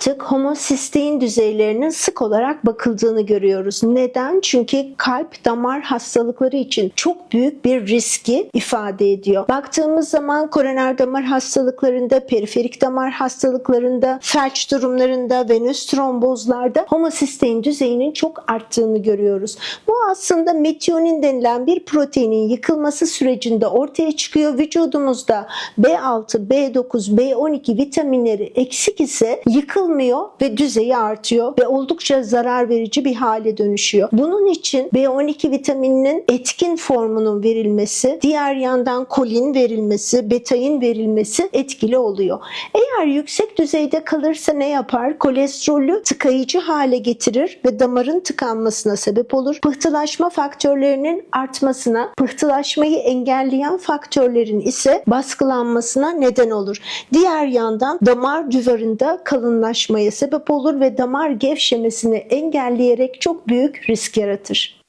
artık homosistein düzeylerinin sık olarak bakıldığını görüyoruz. Neden? Çünkü kalp damar hastalıkları için çok büyük bir riski ifade ediyor. Baktığımız zaman koroner damar hastalıklarında, periferik damar hastalıklarında, felç durumlarında, venöz trombozlarda homosistein düzeyinin çok arttığını görüyoruz. Bu aslında metionin denilen bir proteinin yıkılması sürecinde ortaya çıkıyor. Vücudumuzda B6, B9, B12 vitaminleri eksik ise yıkılmıyor ve düzeyi artıyor ve oldukça zarar verici bir hale dönüşüyor. Bunun için B12 vitamininin etkin formunun verilmesi, diğer yandan kolin verilmesi, betain verilmesi etkili oluyor. Eğer yüksek düzeyde kalırsa ne yapar? Kolesterolü tıkayıcı hale getirir ve damarın tıkanmasına sebep olur. Pıhtılaşma faktörlerinin artmasına, pıhtılaşmayı engelleyen faktörlerin ise baskılanmasına neden olur. Diğer yandan damar duvarında kalınlaşmaya sebep olur ve damar gevşemesini engelleyerek çok büyük risk yaratır.